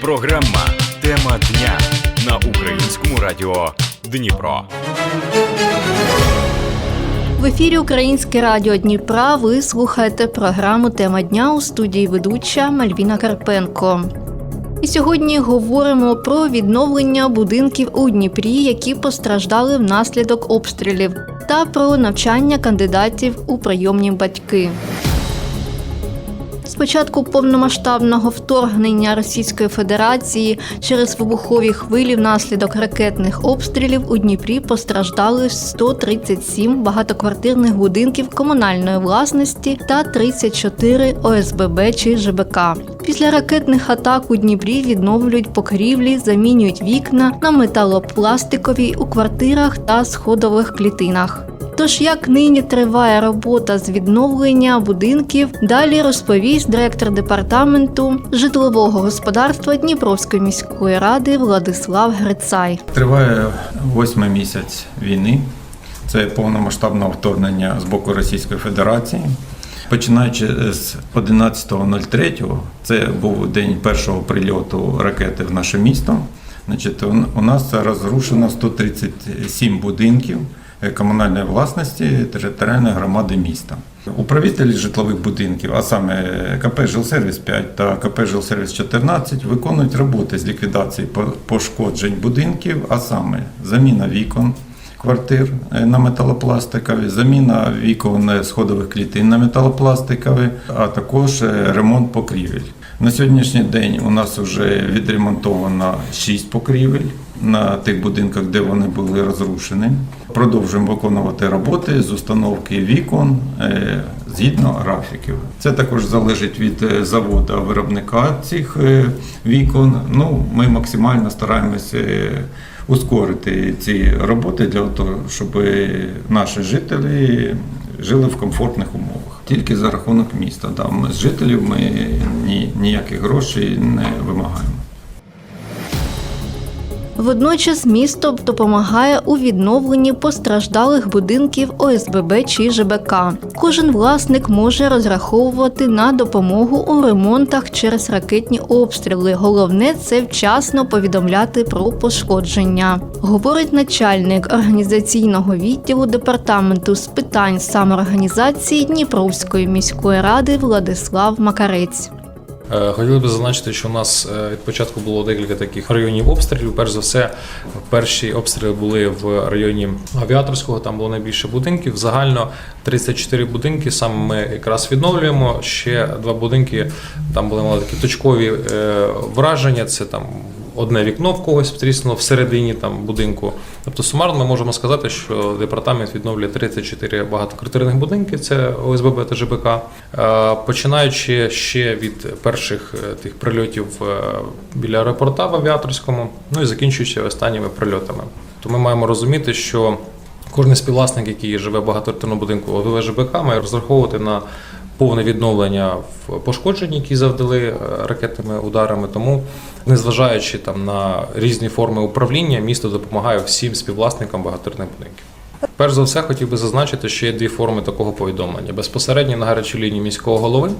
Програма Тема дня на українському радіо Дніпро. В ефірі Українське радіо Дніпра. Ви слухаєте програму Тема дня у студії ведуча Мальвіна Карпенко. І сьогодні говоримо про відновлення будинків у Дніпрі, які постраждали внаслідок обстрілів, та про навчання кандидатів у прийомні батьки. З початку повномасштабного вторгнення Російської Федерації через вибухові хвилі внаслідок ракетних обстрілів у Дніпрі постраждали 137 багатоквартирних будинків комунальної власності та 34 ОСББ чи ЖБК. Після ракетних атак у Дніпрі відновлюють покрівлі, замінюють вікна на металопластикові у квартирах та сходових клітинах. Тож як нині триває робота з відновлення будинків, далі розповість директор департаменту житлового господарства Дніпровської міської ради Владислав Грицай. Триває восьмий місяць війни. Це повномасштабне вторгнення з боку Російської Федерації. Починаючи з 11.03, це був день першого прильоту ракети в наше місто. Значить, у- нас розрушено 137 будинків е, комунальної власності територіальної громади міста. Управителі житлових будинків, а саме КП «Жилсервіс 5 та КП «Жилсервіс 14, виконують роботи з ліквідації пошкоджень будинків, а саме заміна вікон квартир е, на металопластикові, заміна вікон е, сходових клітин на металопластикові, а також е, ремонт покрівель. На сьогоднішній день у нас вже відремонтовано 6 покрівель на тих будинках, де вони були розрушені. Продовжуємо виконувати роботи з установки вікон згідно графіків. Це також залежить від заводу виробника цих вікон. Ну, ми максимально стараємося ускорити ці роботи для того, щоб наші жителі жили в комфортних умовах. Тільки за рахунок міста. Да. Ми з жителів ми ні, ніяких грошей не вимагаємо. Водночас місто допомагає у відновленні постраждалих будинків ОСББ чи ЖБК. Кожен власник може розраховувати на допомогу у ремонтах через ракетні обстріли. Головне це вчасно повідомляти про пошкодження. Говорить начальник організаційного відділу департаменту з питань самоорганізації Дніпровської міської ради Владислав Макарець. Е, Хотіли б зазначити, що у нас е, від початку було декілька таких районів обстрілів. Перш за все, перші обстріли були в районі авіаторського, там було найбільше будинків. Загально 34 будинки. Саме ми якраз відновлюємо. Ще два будинки там були мали такі точкові е, враження. Це там. Одне вікно в когось тріснуло всередині там будинку. Тобто сумарно ми можемо сказати, що департамент відновлює 34 багатоквартирних будинки, це ОСББ та ЖБК. Е, Починаючи ще від перших е, тих прильотів е, біля аеропорта в авіаторському, ну і закінчуючи останніми прильотами. То ми маємо розуміти, що кожен співвласник, який живе в багатоквартирному будинку ОСББ ЖБК, має розраховувати на повне відновлення в пошкодженні, які завдали е, ракетними ударами. Тому, незважаючи там на різні форми управління, місто допомагає всім співвласникам багатирних будинків. Перш за все, хотів би зазначити, що є дві форми такого повідомлення: безпосередньо на гарячій лінії міського голови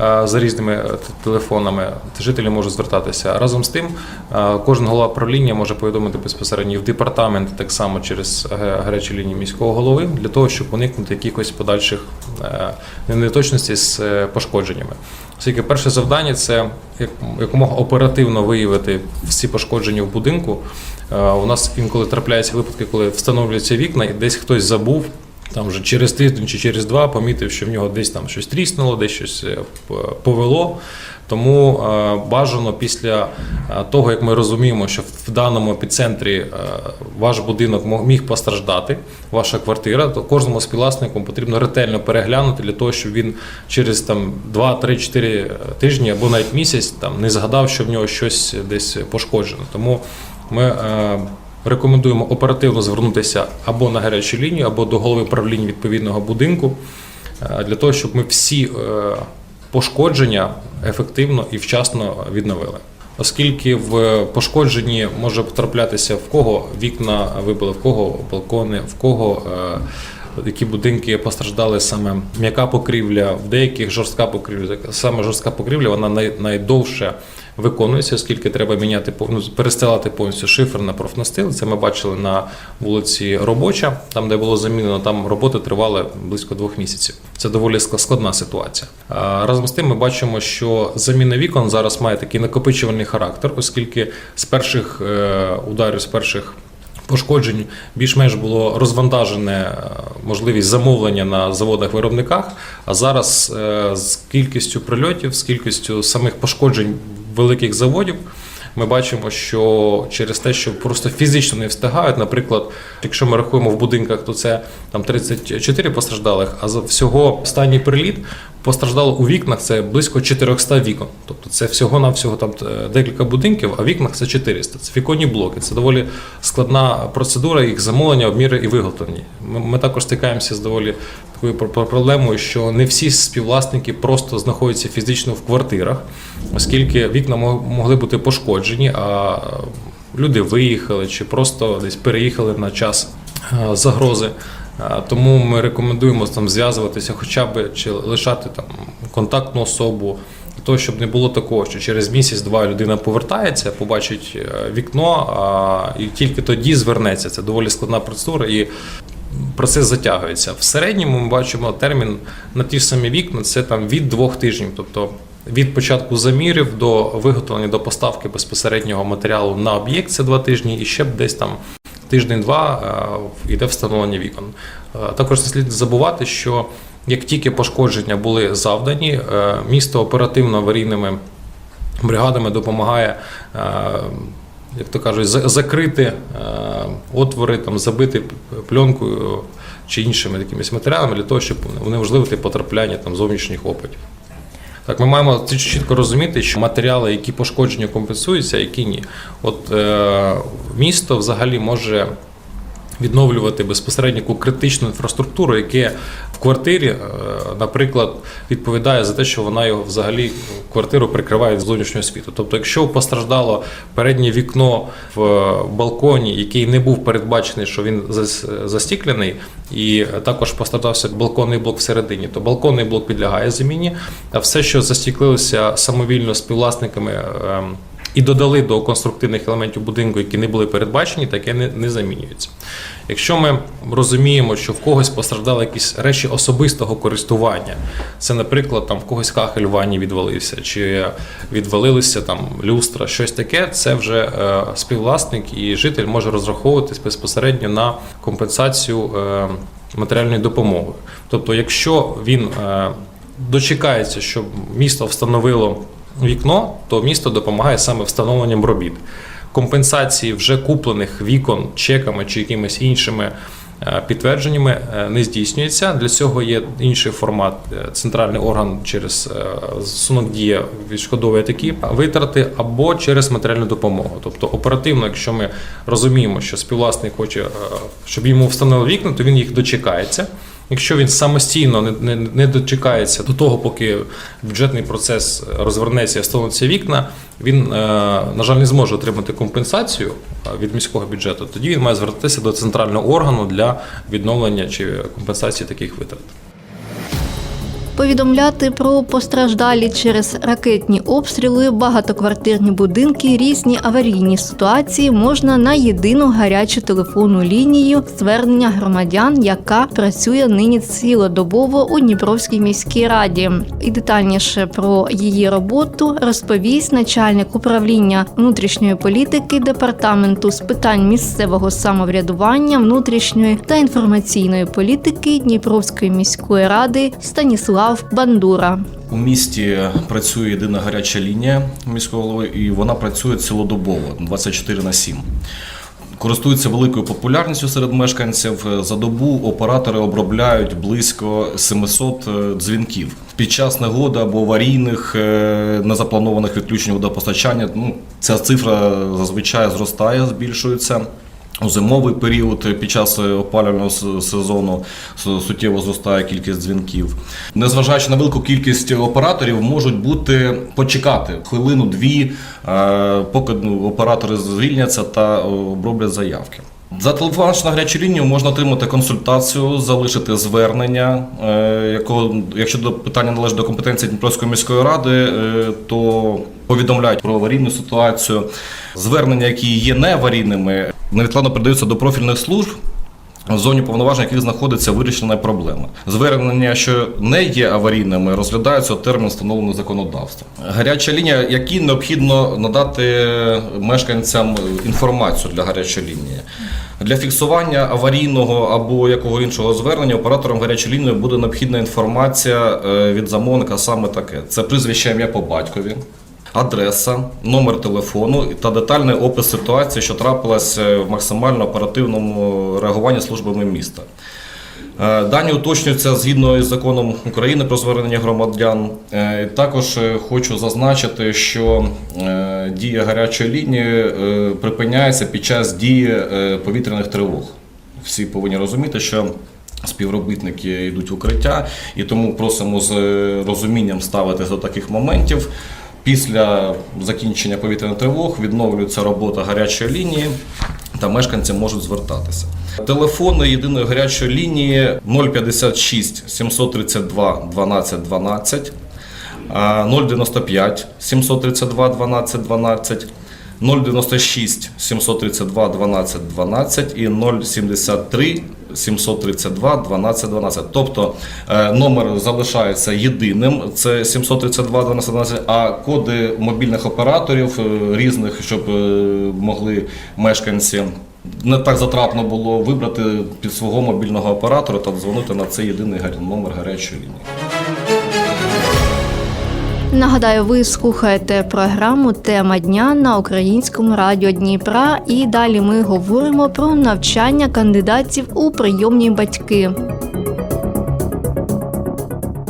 е, за різними телефонами жителі можуть звертатися. Разом з тим, е, кожен голова правління може повідомити безпосередньо в департамент, так само через е, гарячі лінії міського голови, для того, щоб уникнути якихось подальших неточностей з пошкодженнями. Оскільки перше завдання це якомога оперативно виявити всі пошкодження в будинку. У нас інколи трапляються випадки, коли встановлюються вікна, і десь хтось забув. Там вже через тиждень чи через два помітив, що в нього десь там щось тріснуло, десь щось е, повело. Тому е, бажано після е, того, як ми розуміємо, що в даному епіцентрі ваш будинок міг постраждати, ваша квартира, то кожному співвласнику потрібно ретельно переглянути для того, щоб він через там 2, 3, 4 тижні або навіть місяць там не згадав, що в нього щось десь пошкоджено. Тому ми рекомендуємо оперативно звернутися або на гарячу лінію, або до голови правління відповідного будинку е, для того, щоб ми всі е, пошкодження ефективно і вчасно відновили. Оскільки в пошкодженні може потраплятися в кого вікна вибили, в кого балкони, в кого е, які будинки постраждали саме м'яка покрівля, в деяких жорстка покрівля. Саме жорстка покрівля вона най, найдовше виконується, оскільки треба міняти ну, перестилати повністю шифер на профнастил. Це ми бачили на вулиці Робоча, там де було замінено, там роботи тривали близько двох місяців. Це доволі складна ситуація. Разом з тим, ми бачимо, що заміна вікон зараз має такий накопичувальний характер, оскільки з перших е, ударів, з перших пошкоджень більш-менш було розвантажене е, можливість замовлення на заводах-виробниках. А зараз е, з кількістю прильотів, з кількістю самих пошкоджень великих заводів. Ми бачимо, що через те, що просто фізично не встигають, наприклад, якщо ми рахуємо в будинках, то це там 34 постраждалих, а за всього останній приліт постраждало у вікнах це близько 400 вікон. Тобто це всього-навсього там е, декілька будинків, а вікнах це 400. Це віконні блоки. Це доволі складна процедура їх замовлення, обміри і виготовлення. Ми, також стикаємося з доволі такою про- про- проблемою, що не всі співвласники просто знаходяться фізично в квартирах, оскільки вікна могли бути пошкоджені, а люди виїхали чи просто десь переїхали на час е, загрози. Е, Тому ми рекомендуємо там зв'язуватися, хоча б чи лишати там контактну особу. Для щоб не було такого, що через місяць-два людина повертається, побачить е, вікно, і тільки тоді звернеться. Це доволі складна процедура, і процес затягується. В середньому ми бачимо термін на ті ж самі вікна це там від двох тижнів. Тобто від початку замірів до виготовлення до поставки безпосереднього матеріалу на об'єкт це два тижні, і ще б десь там тиждень-два е, йде встановлення вікон. Е, Також не слід забувати, що як тільки пошкодження були завдані, е, місто оперативно аварійними бригадами допомагає, е, як то кажуть, закрити е, отвори, там, забити пленкою чи іншими якимись матеріалами для того, щоб унеможливити потрапляння там, зовнішніх опитів. Так, ми маємо чіт- чітко розуміти, що матеріали, які пошкоджені, компенсуються, які ні. От е, місто взагалі може відновлювати безпосередньо критичну інфраструктуру, яке квартирі, е, наприклад, відповідає за те, що вона його взагалі квартиру прикриває від зовнішнього світу. Тобто, якщо постраждало переднє вікно в балконі, який не був передбачений, що він зас- застіклений, і також постраждався балконний блок всередині, то балконний блок підлягає заміні, а все, що застіклилося самовільно співвласниками. ем, і додали до конструктивних елементів будинку, які не були передбачені, таке не, не замінюється. Якщо ми розуміємо, що в когось постраждали якісь речі особистого користування, це, наприклад, там в когось кахель в ванні відвалився, чи відвалилися там люстра, щось таке, це вже е, співвласник і житель може розраховуватись безпосередньо на компенсацію е, матеріальної допомоги. Тобто, якщо він е, дочекається, щоб місто встановило вікно, то місто допомагає саме встановленням робіт. Компенсації вже куплених вікон чеками чи якимись іншими е, підтвердженнями е, не здійснюється. Для цього є інший формат. Е, Центральний орган через застосунок дія відшкодовує такі витрати або через матеріальну допомогу. Тобто оперативно, якщо ми розуміємо, що співвласник хоче, щоб йому встановили вікна, то він їх дочекається. Якщо він самостійно не, не, не дочекається до того, поки бюджетний процес розвернеться і стануться вікна, він, е, на жаль, не зможе отримати компенсацію від міського бюджету. Тоді він має звертатися до центрального органу для відновлення чи компенсації таких витрат. Повідомляти про постраждалі через ракетні обстріли, багатоквартирні будинки, різні аварійні ситуації можна на єдину гарячу телефонну лінію звернення громадян, яка працює нині цілодобово у Дніпровській міській раді. І детальніше про її роботу розповість начальник управління внутрішньої політики департаменту з питань місцевого самоврядування, внутрішньої та інформаційної політики Дніпровської міської ради Станіслав Бандура. У місті працює єдина гаряча лінія міського голови, і вона працює цілодобово 24 на 7. Користується великою популярністю серед мешканців. За добу оператори обробляють близько 700 дзвінків. Під час негоди або аварійних е, незапланованих відключень водопостачання ну, ця цифра зазвичай зростає, збільшується. У зимовий період під час опалювального сезону суттєво зростає кількість дзвінків. Незважаючи на велику кількість операторів, можуть бути почекати хвилину-дві, е, поки ну, оператори звільняться та оброблять заявки. Зателефонувавши на гарячу лінію, можна отримати консультацію, залишити звернення. е, Якого, якщо до питання належить до компетенції Дніпровської міської ради, е, то повідомляють про аварійну ситуацію. Звернення, які є не аварійними, невідкладно передаються до профільних служб. В зоні повноважень яких знаходиться вирішена проблема. Звернення, що не є аварійними, розглядаються термін встановлений законодавством. Гаряча лінія, які необхідно надати мешканцям інформацію для гарячої лінії. Для фіксування аварійного або якого іншого звернення оператором гарячої лінії буде необхідна інформація е, від замовника саме таке: це прізвище ім'я по батькові, адреса, номер телефону та детальний опис ситуації, що трапилася в максимально оперативному реагуванні службами міста. Е, Дані уточнюються згідно із законом України про звернення громадян. Е, Також е, хочу зазначити, що дія гарячої лінії припиняється під час дії повітряних тривог. Всі повинні розуміти, що співробітники йдуть в укриття, і тому просимо з розумінням ставитись до таких моментів. Після закінчення повітряних тривог відновлюється робота гарячої лінії та мешканці можуть звертатися. Телефони єдиної гарячої лінії 056 732 12 12, 095 732 12 12, 096 732 12 12 і 073 732 12 12. Тобто е, номер залишається єдиним, це 732 12 12, а коди мобільних операторів е, різних, щоб е, могли мешканці не так затратно було вибрати під свого мобільного оператора та дзвонити на цей єдиний номер гарячої лінії. Нагадаю, ви слухаєте програму Тема дня на українському радіо Дніпра. І далі ми говоримо про навчання кандидатів у прийомні батьки.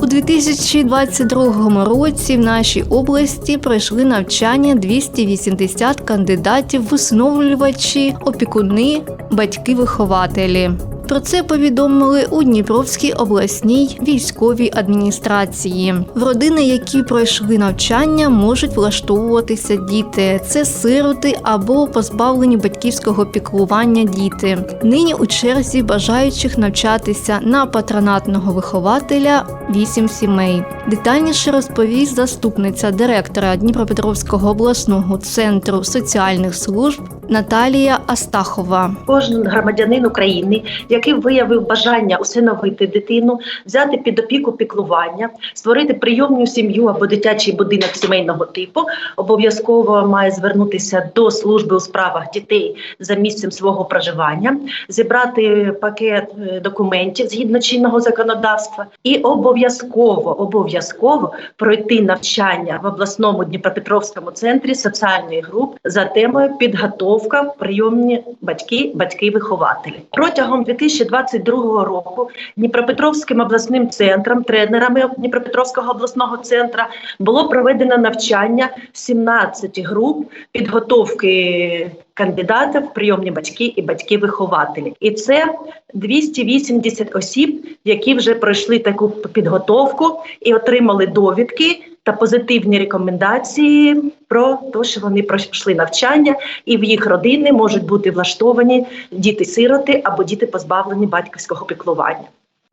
У 2022 році в нашій області пройшли навчання 280 кандидатів в усиновлювачі, опікуни, батьки-вихователі. Про це повідомили у Дніпровській обласній військовій адміністрації. В родини, які пройшли навчання, можуть влаштовуватися діти. Це сироти або позбавлені батьківського піклування діти. Нині у черзі бажаючих навчатися на патронатного вихователя 8 сімей. Детальніше розповість заступниця директора Дніпропетровського обласного центру соціальних служб Наталія Астахова. Кожен громадянин України, який виявив бажання усиновити дитину, взяти під опіку піклування, створити прийомну сім'ю або дитячий будинок сімейного типу, обов'язково має звернутися до служби у справах дітей за місцем свого проживання, зібрати пакет е, документів згідно чинного законодавства, і обов'язково обов'язково пройти навчання в обласному Дніпропетровському центрі соціальної груп за темою підготовка прийомні батьки, батьки-вихователі протягом 2022 року Дніпропетровським обласним центром, тренерами Дніпропетровського обласного центру було проведено навчання 17 груп підготовки кандидатів прийомні батьки і батьки-вихователі. І це 280 осіб, які вже пройшли таку підготовку і отримали довідки та позитивні рекомендації про те, що вони пройшли навчання, і в їх родини можуть бути влаштовані діти-сироти або діти позбавлені батьківського піклування.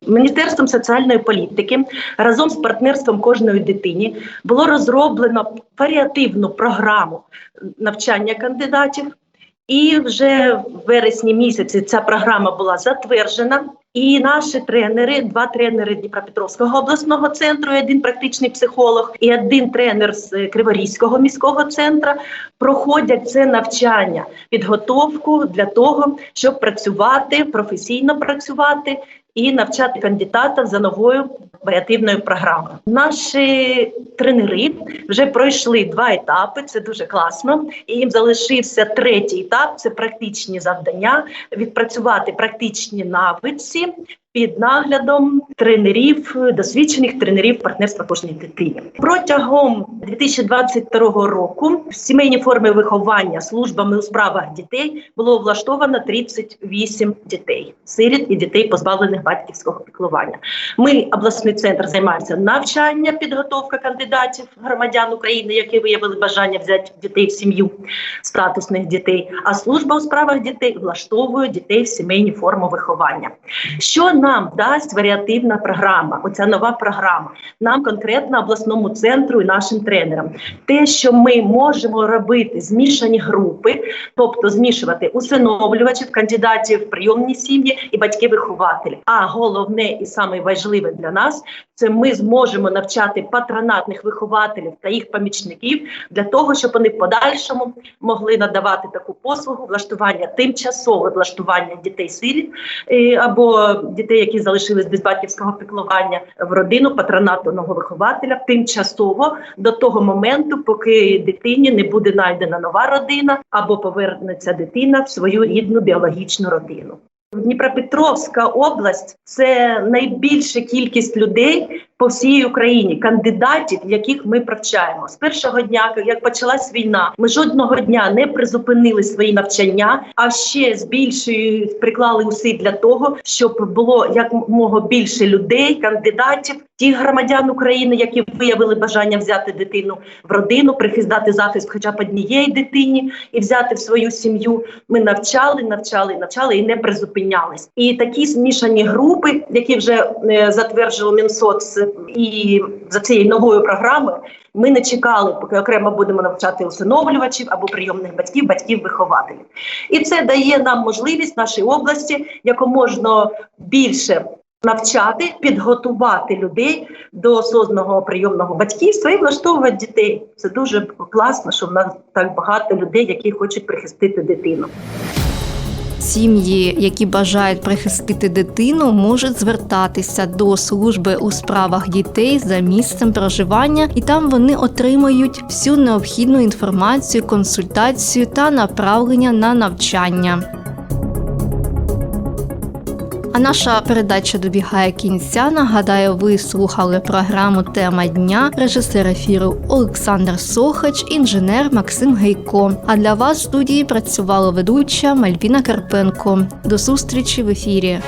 Міністерством соціальної політики разом з партнерством кожної дитині було розроблено варіативну програму навчання кандидатів. І вже в вересні місяці ця програма була затверджена. І наші тренери, два тренери Дніпропетровського обласного центру, один практичний психолог, і один тренер з Криворізького міського центру проходять це навчання, підготовку для того, щоб працювати професійно працювати і навчати кандидата за новою варіативною програмою. Наші тренери вже пройшли два етапи. Це дуже класно. І їм залишився третій етап це практичні завдання, відпрацювати практичні навиці під наглядом тренерів, досвідчених тренерів партнерства кожній дитині. Протягом 2022 року сімейні форми виховання службами у справах дітей було влаштовано 38 дітей, сиріт і дітей, позбавлених батьківського піклування. Ми, обласний центр, займаємося навчання, підготовка кандидатів громадян України, які виявили бажання взяти дітей в сім'ю, статусних дітей. А служба у справах дітей влаштовує дітей в сімейні форми виховання. Що нам дасть варіативна програма? Оця нова програма нам конкретно обласному центру і нашим тренерам. Те, що ми можемо робити змішані групи, тобто змішувати усиновлювачів, кандидатів прийомні сім'ї і батьки-вихователі. А головне і саме важливе для нас це ми зможемо навчати патронатних вихователів та їх помічників для того, щоб вони в подальшому могли надавати таку послугу влаштування тимчасове влаштування дітей сиріт е, або дітей, які залишились без батьківського піклування в родину патронатного вихователя тимчасово до того моменту, поки дитині не буде знайдена нова родина або повернеться дитина в свою рідну біологічну родину. Дніпропетровська область це найбільша кількість людей по всій Україні, кандидатів, яких ми привчаємо. З першого дня, як почалась війна, ми жодного дня не призупинили свої навчання, а ще з більшою приклали уси для того, щоб було якомога більше людей, кандидатів, тих громадян України, які виявили бажання взяти дитину в родину, прихистати захист, хоча б однієї дитині, і взяти в свою сім'ю. Ми навчали, навчали, навчали і не призупинялись. І такі змішані групи, які вже е, затверджував Мінсоц, і за цією новою програмою. Ми не чекали, поки окремо будемо навчати усиновлювачів або прийомних батьків, батьків-вихователів. І це дає нам можливість в нашій області якоможно більше навчати, підготувати людей до осознаного прийомного батьківства і влаштовувати дітей. Це дуже класно, що в нас так багато людей, які хочуть прихистити дитину. Сім'ї, які бажають прихистити дитину, можуть звертатися до служби у справах дітей за місцем проживання, і там вони отримають всю необхідну інформацію, консультацію та направлення на навчання. А наша передача добігає кінця. Нагадаю, ви слухали програму Тема дня, режисер ефіру Олександр Сохач, інженер Максим Гейко. А для вас в студії працювала ведуча Мальвіна Карпенко. До зустрічі в ефірі.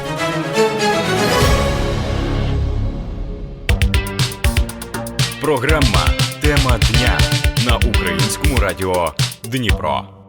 Програма Тема дня на українському радіо Дніпро.